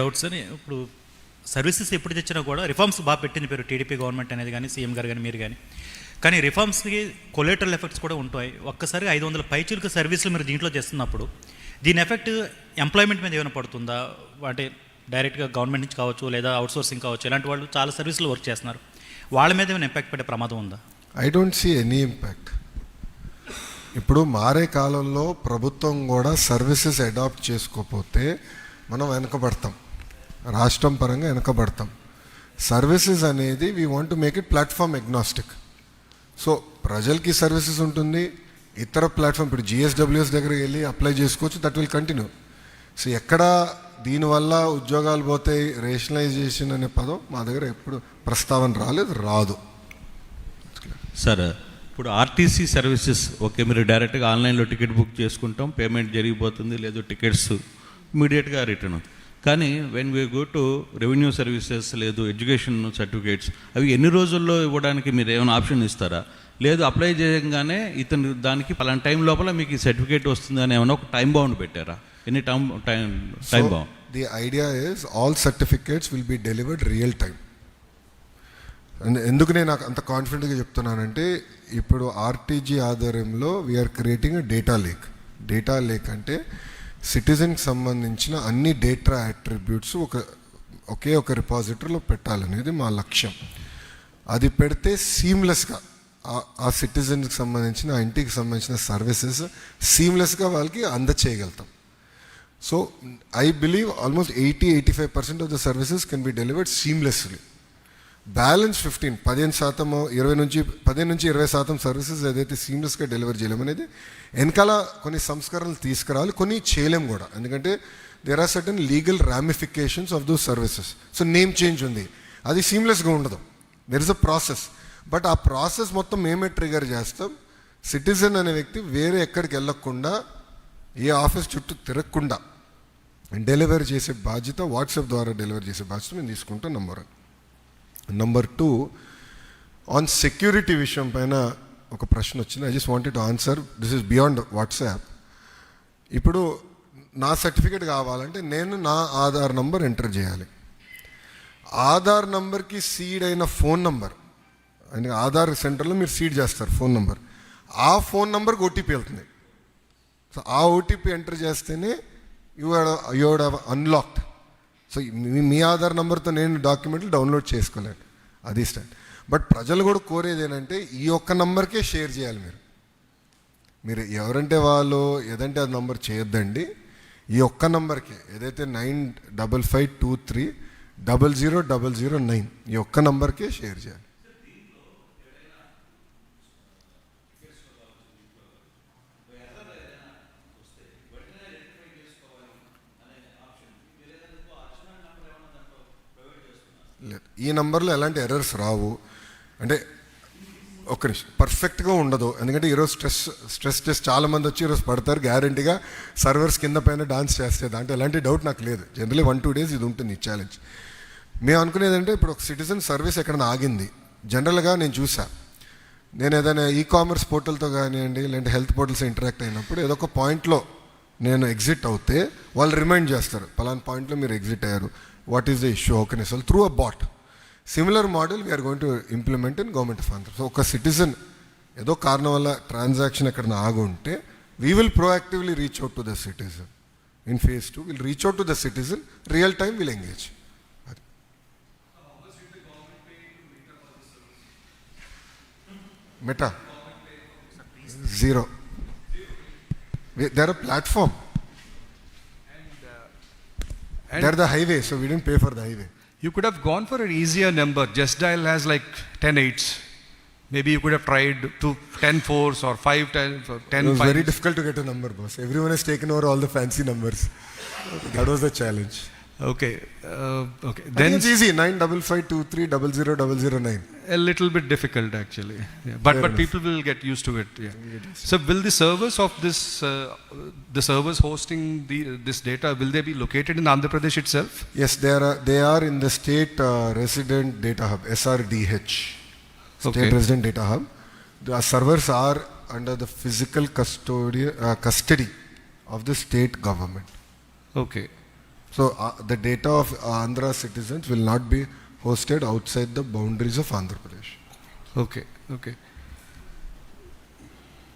Doubts అని ఇప్పుడు services ఎప్పుడు తెచ్చినా కూడా రిఫార్మ్స్ బాగా పెట్టింది పేరు టీడీపీ గవర్నమెంట్ అనేది కానీ సీఎం గారు కానీ మీరు కానీ. కానీ రిఫార్మ్స్కి కొలేటరల్ ఎఫెక్ట్స్ కూడా ఉంటాయి. ఒక్కసారి ఐదు వందల పైచులకు సర్వీసులు మీరు దీంట్లో చేస్తున్నప్పుడు దీని ఎఫెక్ట్ ఎంప్లాయ్మెంట్ మీద ఏమైనా పడుతుందా? అంటే డైరెక్ట్గా గవర్నమెంట్ నుంచి కావచ్చు లేదా అవుట్సోర్సింగ్ కావచ్చు ఇలాంటి వాళ్ళు చాలా సర్వీసులు వర్క్ చేస్తున్నారు. వాళ్ళ మీద ఏమైనా ఇంపాక్ట్ పడే ప్రమాదం ఉందా? I don't see any impact ఇప్పుడు మారే కాలంలో ప్రభుత్వం కూడా సర్వీసెస్ అడాప్ట్ చేసుకోకపోతే మనం వెనకబడతాం. రాష్ట్రం పరంగా వెనకబడతాం. సర్వీసెస్ అనేది we want to make it platform agnostic so ప్రజలకి సర్వీసెస్ ఉంటుంది ఇతర ప్లాట్ఫామ్ ఇప్పుడు జిఎస్డబ్ల్యూఎస్ దగ్గరికి వెళ్ళి అప్లై చేసుకోవచ్చు దట్ విల్ కంటిన్యూ సో ఎక్కడ దీనివల్ల ఉద్యోగాలు పోతాయి రేషనలైజేషన్ అనే పదం మా దగ్గర ఎప్పుడు ప్రస్తావన రాలేదు రాదు. సార్ ఇప్పుడు ఆర్టీసీ సర్వీసెస్ ఓకే మీరు డైరెక్ట్గా ఆన్లైన్లో టికెట్ బుక్ చేసుకుంటాం పేమెంట్ జరిగిపోతుంది లేదు టికెట్స్ ఇమీడియట్గా రిటర్న్ కానీ when we go to revenue services లేదు ఎడ్యుకేషన్ సర్టిఫికేట్స్ అవి ఎన్ని రోజుల్లో ఇవ్వడానికి మీరు ఏమైనా ఆప్షన్ ఇస్తారా? లేదు అప్లై చేయగానే ఇతను దానికి పలానా టైం లోపల మీకు ఈ సర్టిఫికేట్ వస్తుంది అని ఏమైనా ఒక టైం బౌండ్ పెట్టారా? ఎన్ని time time time bound the idea is all certificates will be delivered real time ఎందుకు నేను నాకు అంత కాన్ఫిడెంట్గా చెప్తున్నానంటే ఇప్పుడు ఆర్టీజీ ఆధ్వర్యంలో we're creating data lake data lake అంటే సిటిజన్కి సంబంధించిన అన్ని డేటా అట్రిబ్యూట్స్ ఒక ఒకే ఒక రిపాజిటరీలో పెట్టాలనేది మా లక్ష్యం. అది పెడితే సీమ్లెస్గా ఆ సిటిజన్కి సంబంధించిన ఆ ఇంటికి సంబంధించిన సర్వీసెస్ సీమ్లెస్గా వాళ్ళకి అందచేయగలుగుతాం. So I believe almost eighty eighty five percent of the services can be delivered seamlessly. Balance fifteen పదిహేను శాతం ఇరవై నుంచి పదిహేను నుంచి ఇరవై శాతం సర్వీసెస్ ఏదైతే సీమ్లెస్గా డెలివరీ చేయలేం అనేది వెనకాల కొన్ని సంస్కరణలు తీసుకురావాలి కొన్ని చేయలేము కూడా. ఎందుకంటే there are certain legal ramifications of those services so name change ఉంది. అది సీమ్లెస్గా ఉండదు. There is a process but ఆ ప్రాసెస్ మొత్తం మేమే ట్రిగర్ చేస్తాం. సిటిజన్ అనే వ్యక్తి వేరే ఎక్కడికి వెళ్ళకుండా ఏ ఆఫీస్ చుట్టూ తిరగకుండా డెలివరీ చేసే బాధ్యత వాట్సాప్ ద్వారా డెలివరీ చేసే బాధ్యత మేము తీసుకుంటాం number one number two on security విషయం పైన ఒక ప్రశ్న వచ్చింది. I just wanted to answer this is beyond WhatsApp ఇప్పుడు నా సర్టిఫికేట్ కావాలంటే నేను నా ఆధార్ నంబర్ ఎంటర్ చేయాలి. ఆధార్ నంబర్కి సీడ్ అయిన ఫోన్ నంబర్ అంటే ఆధార్ సెంటర్లో మీరు సీడ్ చేస్తారు ఫోన్ నంబర్ ఆ ఫోన్ నంబర్కి ఓటీపీ వెళ్తుంది. సో ఆ ఓటీపీ ఎంటర్ చేస్తేనే యు యూ అన్లాక్డ్ సో మీ మీ ఆధార్ నెంబర్తో నేను డాక్యుమెంట్లు డౌన్లోడ్ చేసుకోలేను. అది స్టాండ్ బట్ ప్రజలు కూడా కోరేది ఏంటంటే ఈ ఒక్క నంబర్కే షేర్ చేయాలి మీరు. మీరు ఎవరంటే వాళ్ళు ఏదంటే అది నంబర్ చేయొద్దండి. ఈ ఒక్క నంబర్కే ఏదైతే nine double five two three double zero double zero nine ఈ ఒక్క నంబర్కే షేర్ చేయాలి. లేదు ఈ నెంబర్లో ఎలాంటి ఎర్రర్స్ రావు. అంటే ఒక్క నిమిషం. పర్ఫెక్ట్గా ఉండదు. ఎందుకంటే ఈరోజు స్ట్రెస్ స్ట్రెస్ టెస్ట్ చాలా మంది వచ్చి ఈరోజు పడతారు. గ్యారంటీగా సర్వర్స్ కింద పైన డాన్స్ చేస్తే దాంట్లో ఎలాంటి డౌట్ నాకు లేదు. జనరలీ వన్ టూ డేస్ ఇది ఉంటుంది ఛాలెంజ్. మేము అనుకునేది అంటే ఇప్పుడు ఒక సిటిజన్ సర్వీస్ ఎక్కడ ఆగింది. జనరల్గా నేను చూసా. నేను ఏదైనా ఈ కామర్స్ పోర్టల్తో కానివ్వండి లేదంటే హెల్త్ పోర్టల్స్ ఇంటరాక్ట్ అయినప్పుడు ఏదో ఒక పాయింట్లో నేను ఎగ్జిట్ అవుతే వాళ్ళు రిమైండ్ చేస్తారు పలానా పాయింట్లో మీరు ఎగ్జిట్ అయ్యారు. What is the issue okay sir through a bot similar model we're going to implement in government of Andhra so ఒక సిటిజన్ ఏదో కారణం వల్ల ట్రాన్సాక్షన్ ఎక్కడ ఆగి ఉంటే we will proactively reach out to the citizen in phase two will reach out to the citizen real time will engage Meta zero They're a platform. And uh, They're the highway, so we didn't pay for the highway. You could have gone for an easier number. Just dial has like 10 eights. Maybe you could have tried to 10 fours or 5 10 or 10 It was fives. very difficult to get a number, boss. Everyone has taken over all the fancy numbers. That was the challenge. Okay. Uh, okay. Then Then it's easy. Nine double five two three double zero double zero nine a little bit difficult actually. Yeah. But Fair but enough. people will get used to it. Yeah. So will the servers of this uh, the servers hosting the this data will they be located in Andhra Pradesh itself? Yes, they are. They are in the state uh, resident data hub (SRDH), state Okay. resident data hub. The servers are under the physical custody uh, custody of the state government. Okay. So uh, the data of Andhra citizens will not be hosted outside the boundaries of Andhra Pradesh. Okay, okay.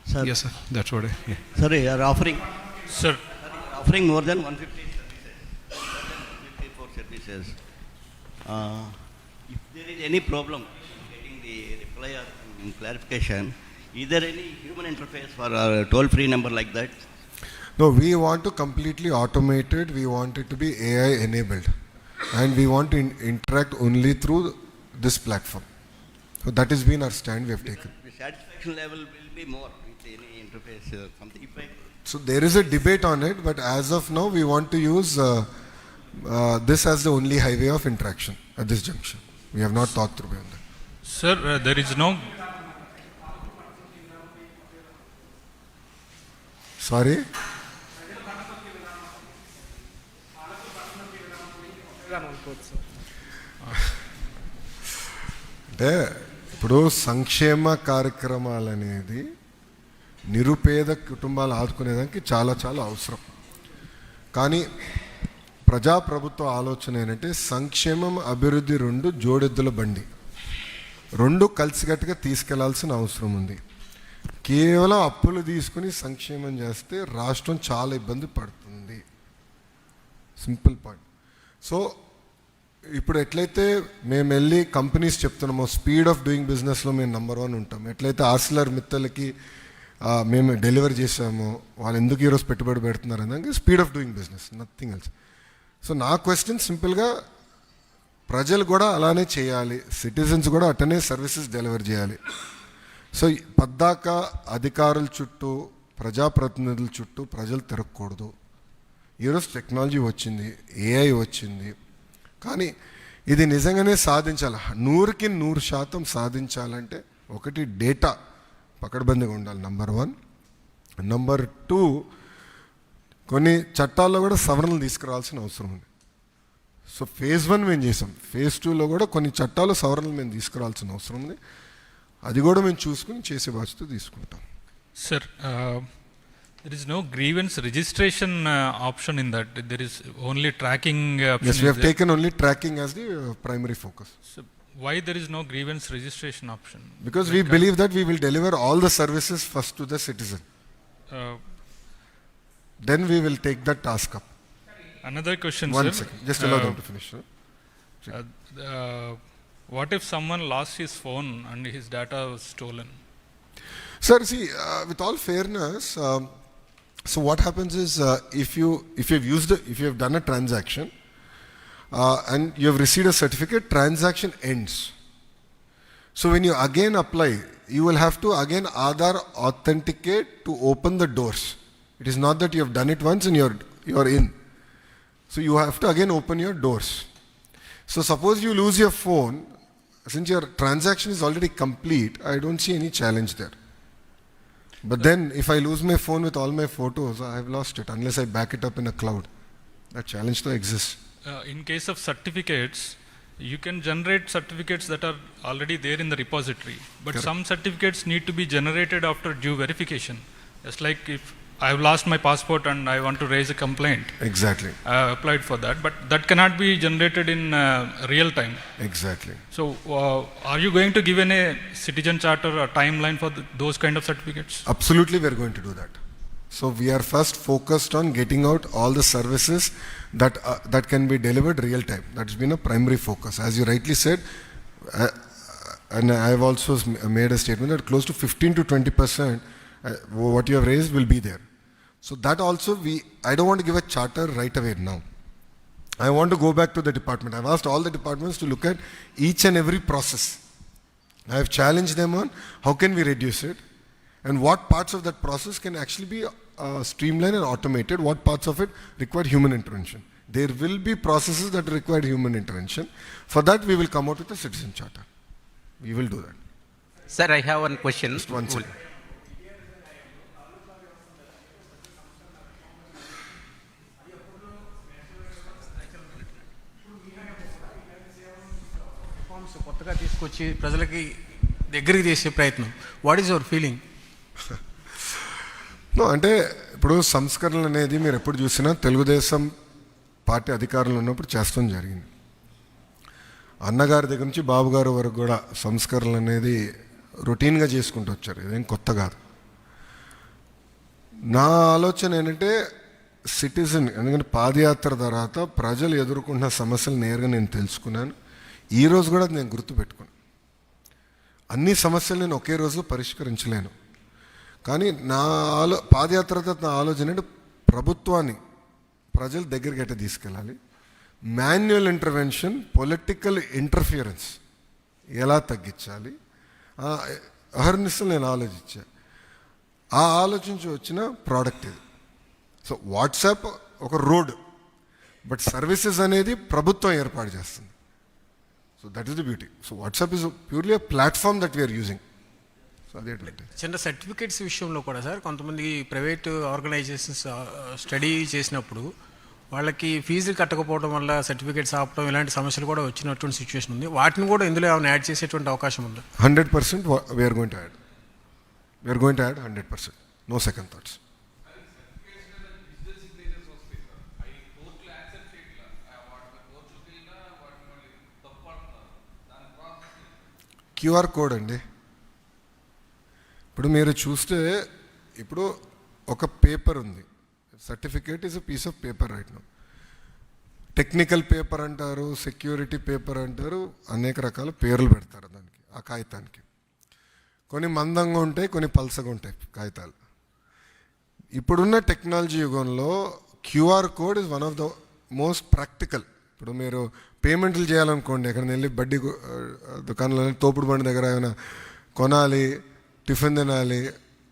Sir, Yes, sir, that's what I, yeah. sir, you are offering, Sir, sir, you are offering more than 150 services, 154 services. Uh, If there is any problem getting the reply or clarification, is there any human interface for a toll-free number like that? No, we want to completely automate it. We want it to be AI enabled. And we want to in- interact only through this platform. So that has been our stand we have taken. The satisfaction level will be more with any interface, uh, something. If I So there is a debate on it, but as of now, we want to use uh, uh, this as the only highway of interaction at this junction. We have not thought through beyond that. Sir, uh, there is no Sorry? అంటే ఇప్పుడు సంక్షేమ కార్యక్రమాలు అనేది నిరుపేద కుటుంబాలు ఆదుకునేదానికి చాలా చాలా అవసరం. కానీ ప్రజాప్రభుత్వ ఆలోచన ఏంటంటే సంక్షేమం అభివృద్ధి రెండు జోడెద్దుల బండి. రెండు కలిసికట్టుగా తీసుకెళ్ళాల్సిన అవసరం ఉంది. కేవలం అప్పులు తీసుకుని సంక్షేమం చేస్తే రాష్ట్రం చాలా ఇబ్బంది పడుతుంది. Simple point. సో ఇప్పుడు ఎట్లయితే మేము వెళ్ళి కంపెనీస్ చెప్తున్నామో స్పీడ్ ఆఫ్ డూయింగ్ బిజినెస్లో మేము నెంబర్ వన్ ఉంటాం. ఎట్లయితే ఆసిలర్ మిత్తలకి మేము డెలివర్ చేసాము వాళ్ళు ఎందుకు ఈరోజు పెట్టుబడి పెడుతున్నారు అనేది speed of doing business nothing else. So నా క్వశ్చన్ సింపుల్గా ప్రజలు కూడా అలానే చేయాలి. సిటిజన్స్ కూడా అట్టనే సర్వీసెస్ డెలివర్ చేయాలి. సో పద్దాక అధికారుల చుట్టూ ప్రజాప్రతినిధుల చుట్టూ ప్రజలు తిరగకూడదు. ఈరోజు టెక్నాలజీ వచ్చింది ఏఐ వచ్చింది కానీ ఇది నిజంగానే సాధించాలి. నూరుకి నూరు శాతం సాధించాలంటే ఒకటి డేటా పకడ్బందీగా ఉండాలి నంబర్ వన్. నంబర్ టూ కొన్ని చట్టాల్లో కూడా సవరణలు తీసుకురావాల్సిన అవసరం ఉంది. సో ఫేజ్ వన్ మేము చేసాం. ఫేజ్ టూలో కూడా కొన్ని చట్టాలు సవరణలు మేము తీసుకురావాల్సిన అవసరం ఉంది. అది కూడా మేము చూసుకుని చేసే బాధ్యత తీసుకుంటాం. Sir There is no grievance registration uh, option in that. There is only tracking uh, option. Yes, we have taken only tracking as the uh, primary focus. So why there is no grievance registration option? Because we uh, believe that we will deliver all the services first to the citizen. Uh, Then we will take that task up. another question, One sir. One second. just allow uh, them to finish. sir. Uh, uh, what if someone lost his phone and his data was stolen? Sir, see, uh, with all fairness, um, so what happens is uh, if you if you have used a, if you have done a transaction uh, and you have received a certificate, transaction ends. So when you again apply, you will have to again Aadhaar authenticate to open the doors. It is not that you have done it once and you're you're in. So you have to again open your doors. So suppose you lose your phone, since your transaction is already complete, I don't see any challenge there. But then if I lose my phone with all my photos, I have lost it unless I back it up in a cloud. That challenge still exists. Uh, in case of certificates, you can generate certificates that are already there in the repository, but Correct. some certificates need to be generated after due verification. Just like if I have lost my passport and I want to raise a complaint, Exactly. I applied for that, but that cannot be generated in uh, real time. Exactly. So, uh, are you going to give any citizen charter or timeline for th- those kind of certificates? Absolutely, we are going to do that. So we are first focused on getting out all the services that uh, that can be delivered real time. That's been a primary focus, as you rightly said. Uh, and I have also made a statement that close to 15 to 20 percent uh, what you have raised will be there. So that also we I don't want to give a charter right away now. I want to go back to the department. I've asked all the departments to look at each and every process. I have challenged them on how can we reduce it and what parts of that process can actually be uh, streamlined and automated, what parts of it require human intervention. There will be processes that require human intervention. For that, we will come out with a citizen charter. We will do that. Sir, I have one question. Just one second. కొత్తగా తీసుకొచ్చి ప్రజలకి దగ్గరికి చేసే ప్రయత్నం. What is your feeling అంటే ఇప్పుడు సంస్కరణలు అనేది మీరు ఎప్పుడు చూసినా తెలుగుదేశం పార్టీ అధికారంలో ఉన్నప్పుడు చేస్తాం జరిగింది. అన్నగారి దగ్గర నుంచి బాబుగారు వరకు కూడా సంస్కరణలు అనేది రొటీన్గా చేసుకుంటూ వచ్చారు. ఇదేం కొత్త కాదు. నా ఆలోచన ఏంటంటే సిటిజన్ ఎందుకంటే పాదయాత్ర తర్వాత ప్రజలు ఎదుర్కొంటున్న సమస్యలు నేరుగా నేను తెలుసుకున్నాను. ఈ రోజు కూడా నేను గుర్తుపెట్టుకున్నాను అన్ని సమస్యలు నేను ఒకే రోజులో పరిష్కరించలేను. కానీ నా ఆలో పాదయాత్ర నా ఆలోచన అంటే ప్రభుత్వాన్ని ప్రజల దగ్గరికి అయితే తీసుకెళ్ళాలి. మాన్యువల్ ఇంటర్వెన్షన్ పొలిటికల్ ఇంటర్ఫియరెన్స్ ఎలా తగ్గించాలి? ఆ అహర్నిశలు నేను ఆలోచించా. ఆ ఆలోచించి వచ్చిన ప్రోడక్ట్ ఇది. సో వాట్సాప్ ఒక రోడ్ బట్ సర్వీసెస్ అనేది ప్రభుత్వం ఏర్పాటు చేస్తుంది. So that is the beauty so WhatsApp is purely a platform that we're using so అదే అడ్వాంటేజ్ చిన్న సర్టిఫికేట్స్ విషయంలో కూడా సార్ కొంతమంది ప్రైవేట్ ఆర్గనైజేషన్స్ స్టడీ చేసినప్పుడు వాళ్ళకి ఫీజులు కట్టకపోవడం వల్ల సర్టిఫికేట్స్ ఆపడం ఇలాంటి సమస్యలు కూడా వచ్చినటువంటి సిచ్యువేషన్ ఉంది. వాటిని కూడా ఇందులో ఏమైనా యాడ్ చేసేటువంటి అవకాశం ఉందా? Hundred percent we're going to add we're going to add hundred percent no second thoughts QR code అండి. ఇప్పుడు మీరు చూస్తే ఇప్పుడు ఒక పేపర్ ఉంది. Certificate is a piece of paper right no technical paper అంటారు సెక్యూరిటీ పేపర్ అంటారు అనేక రకాల పేర్లు పెడతారు దానికి ఆ కాగితానికి. కొన్ని మందంగా ఉంటాయి కొన్ని పల్సగా ఉంటాయి కాగితాలు. ఇప్పుడున్న టెక్నాలజీ యుగంలో QR code is one of the most practical ఇప్పుడు మీరు పేమెంట్లు చేయాలనుకోండి ఎక్కడికి వెళ్ళి బడ్డీ దుకాణంలో తోపుడు బండి దగ్గర ఏమైనా కొనాలి టిఫిన్ తినాలి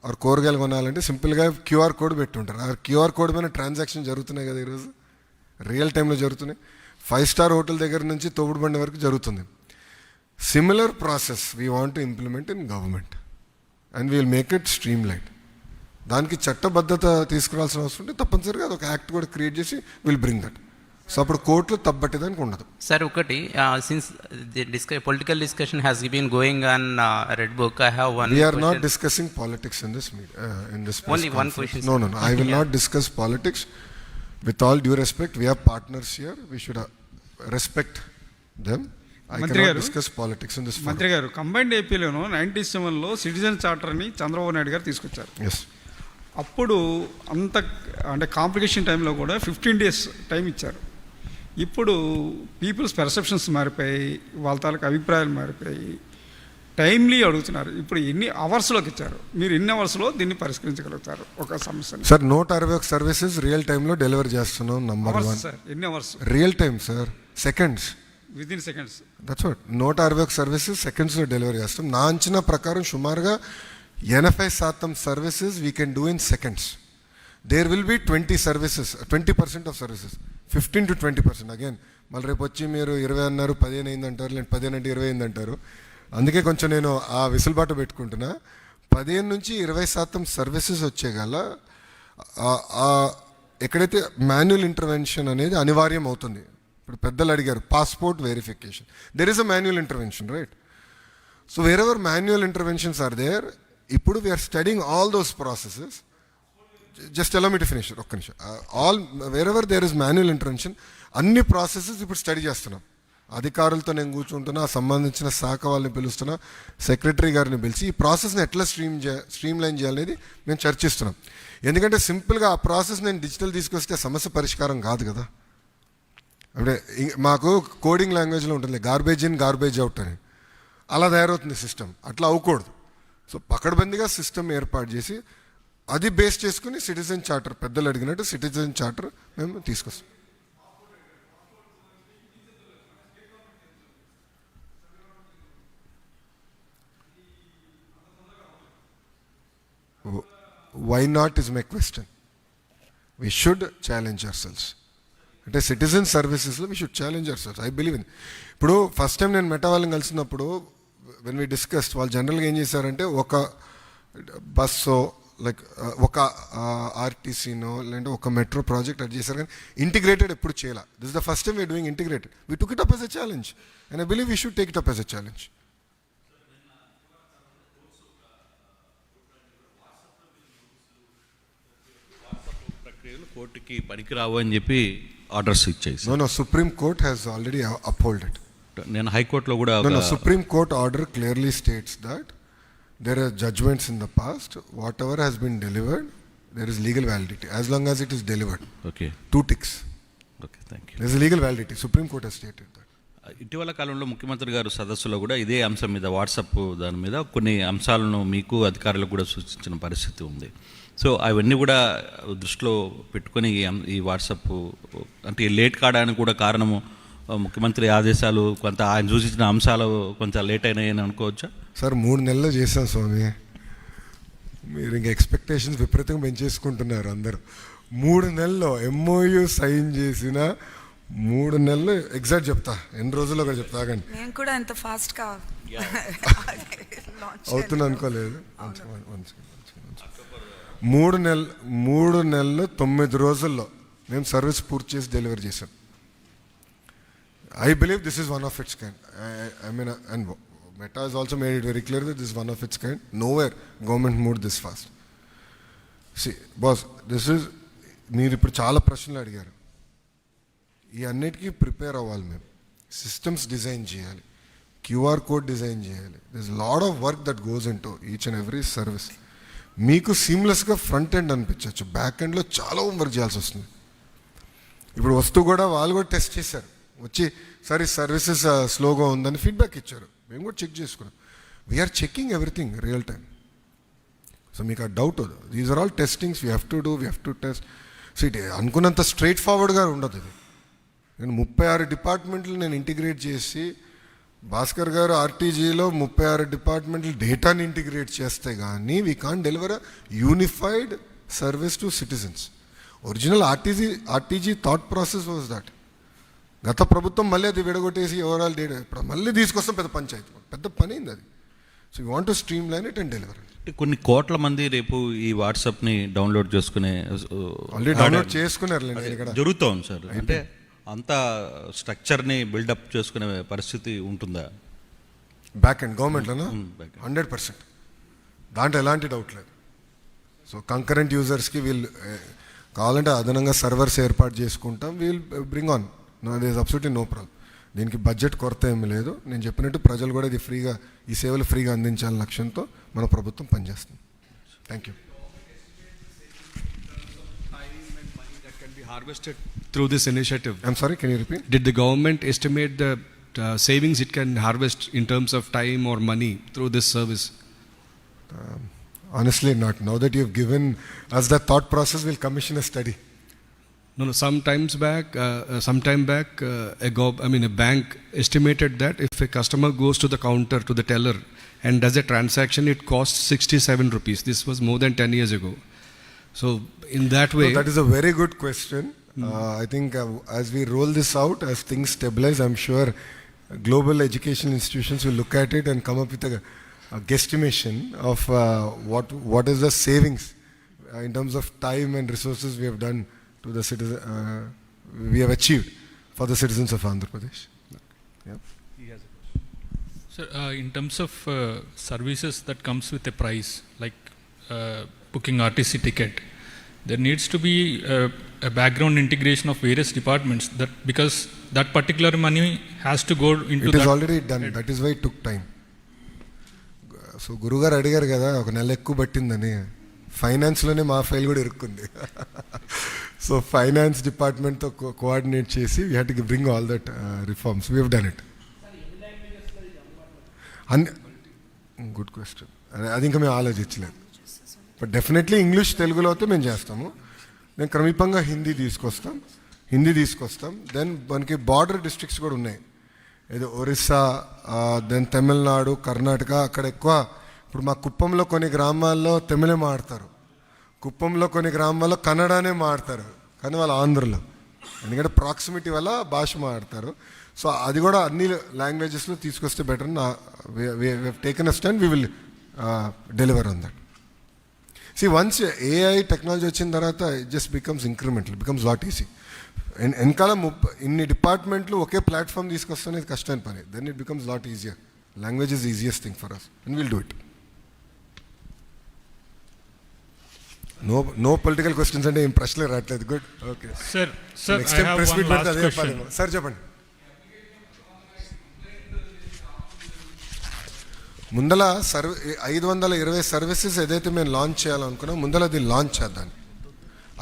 ఆర్ కూరగాయలు కొనాలంటే సింపుల్గా క్యూఆర్ కోడ్ పెట్టుంటారు. ఆ క్యూఆర్ కోడ్ పైన ట్రాన్సాక్షన్ జరుగుతున్నాయి కదా ఈరోజు? రియల్ టైంలో జరుగుతున్నాయి. ఫైవ్ స్టార్ హోటల్ దగ్గర నుంచి తోపుడు బండి వరకు జరుగుతుంది. Similar process we want to implement in government and we'll make it streamline దానికి చట్టబద్ధత తీసుకురావాల్సిన అవసరం ఉంటే తప్పనిసరిగా అది ఒక యాక్ట్ కూడా క్రియేట్ చేసి విల్ బ్రింగ్ దట్ సో అప్పుడు కోర్టులు తప్పట్టేదానికి ఉండదు. Sir, ఒకటి since the disc political discussion has been going on red book I have one we're not discussing politics in this in this Only one question, no. No I will not discuss politics with all due respect we have partners here we should respect them I మంత్రి గారు, discuss politics in this మంత్రి గారు combined ఏపీలోను ninety సెవెన్లో citizen చార్టర్ని చంద్రబాబు నాయుడు గారు తీసుకొచ్చారు. Yes అప్పుడు అంత అంటే కాంప్లికేషన్ టైంలో కూడా ఫిఫ్టీన్ డేస్ టైం ఇచ్చారు. ఇప్పుడు పీపుల్స్ పర్సెప్షన్స్ మారిపోయాయి వాళ్ళ తాలూకు అభిప్రాయాలు మారిపోయాయి టైమ్లీ అడుగుతున్నారు. ఇప్పుడు ఎన్ని అవర్స్లోకి ఇచ్చారు? మీరు ఎన్ని అవర్స్లో దీన్ని పరిష్కరించగలుగుతారు? ఒక సమస్యని. సార్ నూట అరవై ఒక సర్వీసెస్ రియల్ టైంలో డెలివరీ చేస్తున్నాం నంబర్ వన్ సార్ ఎన్ని hours real time sir seconds within seconds that's what నూట అరవై ఒక సర్వీసెస్ సెకండ్స్లో డెలివరీ చేస్తాం నా అంచనా ప్రకారం సుమారుగా ఎనభై శాతం services we can do in seconds there will be twenty services twenty percent of services fifteen to twenty percent again మళ్ళీ రేపు వచ్చి మీరు ఇరవై అన్నారు పదిహేను అయింది అంటారు లేదంటే పదిహేను అంటే ఇరవై అయింది అంటారు అందుకే కొంచెం నేను ఆ విసులుబాటు పెట్టుకుంటున్నా. పదిహేను నుంచి ఇరవై శాతం సర్వీసెస్ వచ్చేగల ఎక్కడైతే మాన్యువల్ ఇంటర్వెన్షన్ అనేది అనివార్యం అవుతుంది. ఇప్పుడు పెద్దలు అడిగారు passport verification there is a manual intervention right so wherever manual interventions are there ఇప్పుడు we're studying all those processes just ఎలా మీ ఫినిష్ ఒక్క నిమిషం. All wherever there is manual intervention అన్ని ప్రాసెసెస్ ఇప్పుడు స్టడీ చేస్తున్నాం. అధికారులతో నేను కూర్చుంటున్నా సంబంధించిన శాఖ వాళ్ళని పిలుస్తున్నా సెక్రటరీ గారిని పిలిచి ఈ ప్రాసెస్ని ఎట్లా స్ట్రీమ్ చే స్ట్రీమ్ లైన్ చేయాలనేది మేము చర్చిస్తున్నాం. ఎందుకంటే సింపుల్గా ఆ ప్రాసెస్ నేను డిజిటల్ తీసుకొస్తే సమస్య పరిష్కారం కాదు కదా. అంటే మాకు కోడింగ్ లాంగ్వేజ్లో ఉంటుంది గార్బేజ్ ఇన్ గార్బేజ్ అవుట్ అని. అలా తయారవుతుంది సిస్టమ్ అట్లా అవ్వకూడదు. సో పకడ్బందీగా సిస్టమ్ ఏర్పాటు చేసి అది బేస్ చేసుకుని సిటిజన్ చార్టర్ పెద్దలు అడిగినట్టు సిటిజన్ చార్టర్ మేము తీసుకొస్తాం. Why not is my question we should challenge ourselves అంటే సిటిజన్ సర్వీసెస్లో we should challenge ourselves I believe in ఇప్పుడు ఫస్ట్ టైం నేను మెటా వాళ్ళని కలిసినప్పుడు వెన్ వీ డిస్కస్డ్ వాళ్ళు జనరల్గా ఏం చేశారంటే ఒక బస్సో లైక్ ఒక ఆర్టీసీనో లేదంటే ఒక మెట్రో ప్రాజెక్ట్ అది చేశారు కానీ ఇంటిగ్రేటెడ్ ఎప్పుడు చేయాల? This the first time we doing integrated we took it up as a challenge and I believe we should take it up as a challenge కోర్టుకి పనికిరావు అని చెప్పి ఆర్డర్స్ ఇచ్చాయి Supreme Court has already uh, upheld it. నేను హైకోర్టులో కూడా Supreme Court order clearly states that there are judgments in the past, whatever has been delivered, there is legal validity, as long as it is delivered. Okay Two ticks. Okay thank you There is a legal validity. Supreme Court has stated that. ఇటీవల కాలంలో ముఖ్యమంత్రి గారు సదస్సులో కూడా ఇదే అంశం మీద WhatsApp దాని మీద కొన్ని అంశాలను మీకు అధికారులకు కూడా సూచించిన పరిస్థితి ఉంది సో అవన్నీ కూడా దృష్టిలో పెట్టుకొని ఈ అం- ఈ వాట్సాప్ అంటే లేట్ కావడానికి కూడా కారణము ముఖ్యమంత్రి ఆదేశాలు కొంత ఆయన సూచించిన అంశాలు కొంత లేట్ అయినాయని అనుకోవచ్చా? సార్ మూడు నెలలు చేశాం స్వామి. మీరు ఇంక ఎక్స్పెక్టేషన్స్ విపరీతంగా పెంచేసుకుంటున్నారు అందరూ. మూడు నెలల్లో ఎంఓయు సైన్ చేసిన మూడు నెలలు ఎగ్జాక్ట్ చెప్తా. ఎన్ని రోజుల్లో కూడా చెప్తా కానీ మేము కూడా ఎంత ఫాస్ట్గా launch అవుతుంది. అనుకోలేదు. మూడు నెల మూడు నెలలు తొమ్మిది రోజుల్లో మేము సర్వీస్ పూర్తి చేసి డెలివరీ చేసాం I believe this is one of its kind I mean and Meta is also made it very clear that this one of its kind nowhere government moved this fast see boss this is మీరు ఇప్పుడు చాలా ప్రశ్నలు అడిగారు. ఈ అన్నిటికీ prepare అవ్వాలి మేము. Systems design చేయాలి. క్యూఆర్ కోడ్ డిజైన్ చేయాలి. This load of work that goes into each and every service మీకు సీమ్లెస్గా ఫ్రంట్ ఎండ్ అనిపించవచ్చు. బ్యాక్ ఎండ్లో చాలా వర్క్ చేయాల్సి వస్తుంది. ఇప్పుడు వస్తువు కూడా వాళ్ళు కూడా టెస్ట్ చేశారు. వచ్చి సరే సర్వీసెస్ స్లోగా ఉందని ఫీడ్బ్యాక్ ఇచ్చారు. మేము కూడా చెక్ చేసుకున్నాం. We're checking everything real time so మీకు ఆ doubt these are all testings we have to do we have to test so it అనుకున్నంత స్ట్రైట్ ఫార్వర్డ్గా ఉండదు ఇది. నేను ముప్పై ఆరు డిపార్ట్మెంట్లు నేను ఇంటిగ్రేట్ చేసి భాస్కర్ గారు ఆర్టీజీలో ముప్పై ఆరు డిపార్ట్మెంట్లు డేటాని ఇంటిగ్రేట్ చేస్తే కానీ we can deliver a unified service to citizens original RTG RTG thought process was that గత ప్రభుత్వం మళ్ళీ అది విడగొట్టేసి ఓవరాల్ డేటా ఇప్పుడు మళ్ళీ తీసుకొస్తాం పెద్ద పంచాయతీ. పెద్ద పని అయింది అది. So you want to streamline it and deliver కొన్ని కోట్ల మంది రేపు ఈ వాట్సాప్ని డౌన్లోడ్ చేసుకునే ఆల్రెడీ డౌన్లోడ్ చేసుకున్నారు నేను ఇక్కడ. జరుగుతోంది సార్. అంటే అంత స్ట్రక్చర్ని బిల్డప్ చేసుకునే పరిస్థితి ఉంటుందా? బ్యాక్ అండ్ గవర్నమెంట్లోనా. హండ్రెడ్ పర్సెంట్ దాంట్లో ఎలాంటి డౌట్ లేదు. సో కంకరెంట్ యూజర్స్కి వీళ్ళు కావాలంటే అదనంగా సర్వర్స్ ఏర్పాటు చేసుకుంటాం. We'll bring on no this absolutely no problem దీనికి బడ్జెట్ కొరత ఏమీ లేదు నేను చెప్పినట్టు ప్రజలు కూడా ఇది ఫ్రీగా ఈ సేవలు ఫ్రీగా అందించాలనే లక్ష్యంతో మన ప్రభుత్వం పనిచేస్తుంది thank you that can harvested through this initiative. I'm sorry can you repeat Did the government estimate the uh, savings it can harvest in terms of time or money through this service? Honestly not now that you've given us the thought process we'll commission a study No, no. Some times back, uh, uh, some time back, uh, a gov- I mean, a bank estimated that if a customer goes to the counter to the teller and does a transaction, it costs 67 rupees. This was more than 10 years ago. So, in that way, that is a very good question. Uh, I think uh, as we roll this out, as things stabilize, I'm sure global education institutions will look at it and come up with a, a guesstimation of uh, what what is the savings uh, in terms of time and resources we have done to the citizen uh, we have achieved for the citizens of Andhra Pradesh. Sir, uh, in terms of uh, services that comes with a price, like uh, booking RTC ticket, there needs to be uh, a background integration of various departments. That because that particular money has to go into It is that. already done. That is why it took time. So గురుగారు అడిగారు కదా ఒక నెల ఎక్కువ పట్టిందని ఫైనాన్స్లోనే మా file కూడా ఇరుక్కుంది. So finance డిపార్ట్మెంట్తో కోఆర్డినేట్ చేసి we had to bring all that reforms we have done it అన్ని గుడ్ క్వశ్చన్ అది ఇంకా మేము ఆలోచించలేదు. బట్ డెఫినెట్లీ ఇంగ్లీష్ తెలుగులో అయితే మేము చేస్తాము. నేను క్రమీపంగా హిందీ తీసుకొస్తాం. హిందీ తీసుకొస్తాం. దెన్ మనకి బార్డర్ డిస్ట్రిక్ట్స్ కూడా ఉన్నాయి. ఏదో ఒరిస్సా uh, దెన్ తమిళనాడు కర్ణాటక అక్కడ ఎక్కువ ఇప్పుడు మా కుప్పంలో కొన్ని గ్రామాల్లో తమిళే మాడతారు. కుప్పంలో కొన్ని గ్రామాల్లో కన్నడనే మాడతారు. కానీ వాళ్ళు ఆంధ్రలో. ఎందుకంటే ప్రాక్సిమిటీ వల్ల భాష మాడతారు. సో అది కూడా అన్ని లాంగ్వేజెస్లో తీసుకొస్తే బెటర్ నా taken a stand we will deliver on that so once AI technology వచ్చిన తర్వాత it just becomes incremental becomes lot easy వెనకాల ముప్పై ఇన్ని డిపార్ట్మెంట్లు ఒకే ప్లాట్ఫామ్ తీసుకొస్తేనే ఇది కష్టమైన పని. Then it becomes lot easier language is easiest thing for us and will do it no no political questions అంటే ఏం ప్రశ్నలు రావట్లేదు. Good okay Sir, sir, next time press meet పెడితే అదే సార్ చెప్పండి. ముందల సర్వ ఐదు వందల ఇరవై సర్వీసెస్ ఏదైతే మేము లాంచ్ చేయాలనుకున్నాం ముందల అది లాంచ్ చేద్దాం.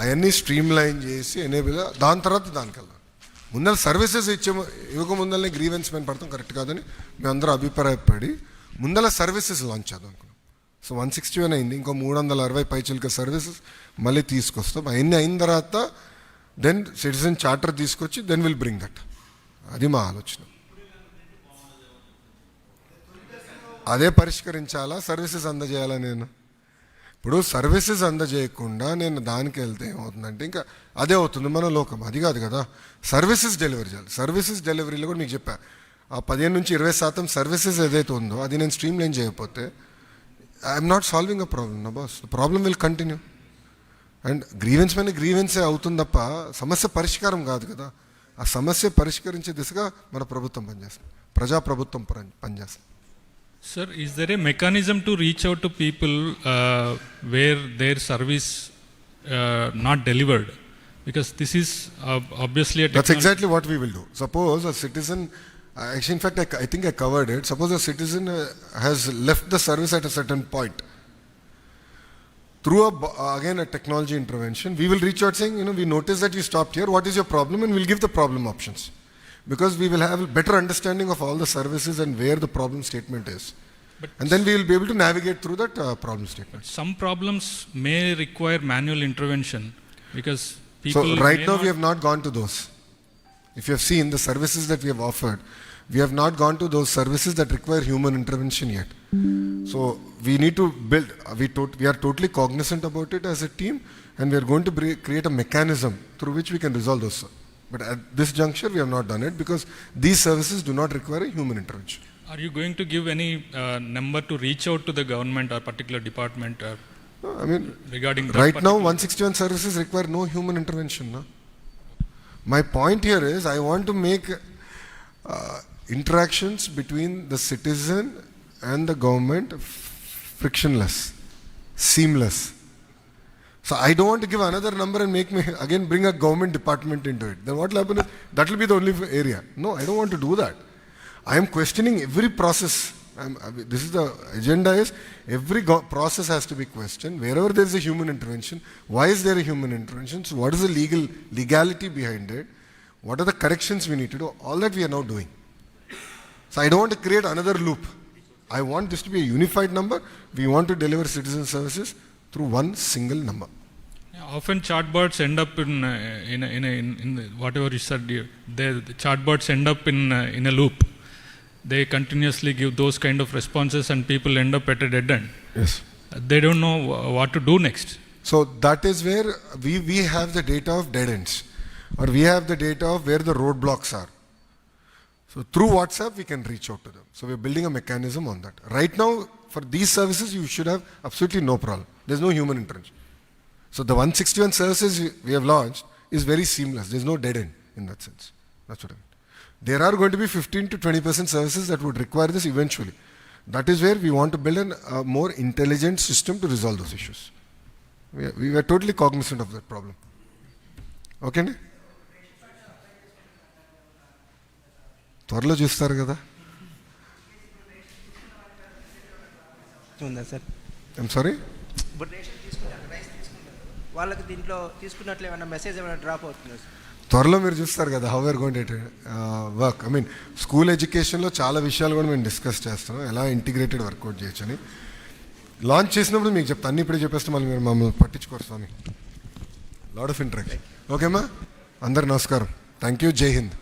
అవన్నీ స్ట్రీమ్ లైన్ చేసి ఎనేబుల్ దాని తర్వాత దానికి వెళ్దాం. ముందర సర్వీసెస్ ఇచ్చే ఇవ్వక ముందరనే గ్రీవెన్స్ మేము పడతాం కరెక్ట్ కాదని మేమందరూ అభిప్రాయపడి ముందల సర్వీసెస్ లాంచ్ చేద్దాం అనుకున్నాం. సో వన్ సిక్స్టీ వన్ అయింది. ఇంకో మూడు వందల అరవై పైచిలక సర్వీసెస్ మళ్ళీ తీసుకొస్తాం. అవన్నీ అయిన తర్వాత దెన్ సిటిజన్ చార్టర్ తీసుకొచ్చి దెన్ విల్ బ్రింగ్ దట్ అది మా ఆలోచన. అదే పరిష్కరించాలా? సర్వీసెస్ అందజేయాలా నేను? ఇప్పుడు సర్వీసెస్ అందజేయకుండా నేను దానికి వెళ్తే ఏమవుతుందంటే ఇంకా అదే అవుతుంది మన లోకం. అది కాదు కదా. సర్వీసెస్ డెలివరీ చేయాలి. సర్వీసెస్ డెలివరీలో కూడా మీకు చెప్పా. ఆ పదిహేను నుంచి ఇరవై శాతం సర్వీసెస్ ఏదైతే ఉందో అది నేను స్ట్రీమ్ లైన్ చేయకపోతే I'm not solving a problem నా boss problem will continue and grievance పైన గ్రీవెన్సే అవుతుంది తప్ప సమస్య పరిష్కారం కాదు కదా. ఆ సమస్య పరిష్కరించే దిశగా మన ప్రభుత్వం పనిచేస్తుంది. ప్రజాప్రభుత్వం పనిచేస్తుంది. Sir is there a mechanism to reach out to people where there service not delivered because this is obviously that's exactly what we will do suppose a citizen will do. Suppose a citizen, actually, in fact, I, I think I covered it. Suppose a citizen uh, has left the service at a certain point. Through a, uh, again a technology intervention, we will reach out saying, you know, we noticed that you stopped here. What is your problem? And we'll give the problem options. Because we will have a better understanding of all the services and where the problem statement is. But- and then we will be able to navigate through that uh, problem statement. Some problems may require manual intervention because people. So right now we have not gone to those. If you have seen the services that we have offered, we have not gone to those services that require human intervention yet. So we need to build. We tot- we are totally cognizant about it as a team, and we are going to bre- create a mechanism through which we can resolve those. But at this juncture, we have not done it because these services do not require a human intervention. Are you going to give any uh, number to reach out to the government or particular department uh, No, I mean, regarding that? right now, particular- 161 services require no human intervention. No? My point here is I want to make uh, interactions between the citizen and the government frictionless, seamless. So I don't want to give another number and make me again bring a government department into it. Then what will happen is that will be the only area. No, I don't want to do that. I am questioning every process. I this is the agenda is every process has to be questioned. Wherever there is a human intervention, why is there a human intervention? So what is the legal legality behind it? What are the corrections we need to do? All that we are now doing. So I don't want to create another loop. I want this to be a unified number. We want to deliver citizen services through one single number. Often chatbots end up in uh, in in, in, in whatever you said. They, the chatbots end up in uh, in a loop. They continuously give those kind of responses, and people end up at a dead end. Yes. They don't know what to do next. So that is where we, we have the data of dead ends, or we have the data of where the roadblocks are. So through WhatsApp, we can reach out to them. So we're building a mechanism on that. Right now, for these services, you should have absolutely no problem. There's no human intervention. So the 161 services we- we have launched is very seamless. There's no dead end in that sense. That's what I mean. There are going to be 15 to 20 percent services that would require this eventually. That is where we want to build an, a more intelligent system to resolve those issues. We are, we were totally cognizant of that problem. Okay అండి త్వరలో చూస్తారు కదా sir I'm sorry వాళ్ళకి దీంట్లో తీసుకున్నట్లు ఏమైనా message ఏమైనా drop అవుతుందా సార్ త్వరలో మీరు చూస్తారు కదా how are going work I mean school ఎడ్యుకేషన్లో చాలా విషయాలు కూడా మేము డిస్కస్ చేస్తున్నాం ఎలా ఇంటిగ్రేటెడ్ వర్కౌట్ చేయొచ్చని లాంచ్ చేసినప్పుడు మీకు చెప్తాను అన్ని ఇప్పుడే చెప్పేస్తే మళ్ళీ మీరు మమ్మల్ని పట్టించుకోరు స్వామి. లాడ్ ఆఫ్ ఇంట్రాక్షన్ ఓకేమ్మా అందరు నమస్కారం. థ్యాంక్ యూ జై హింద్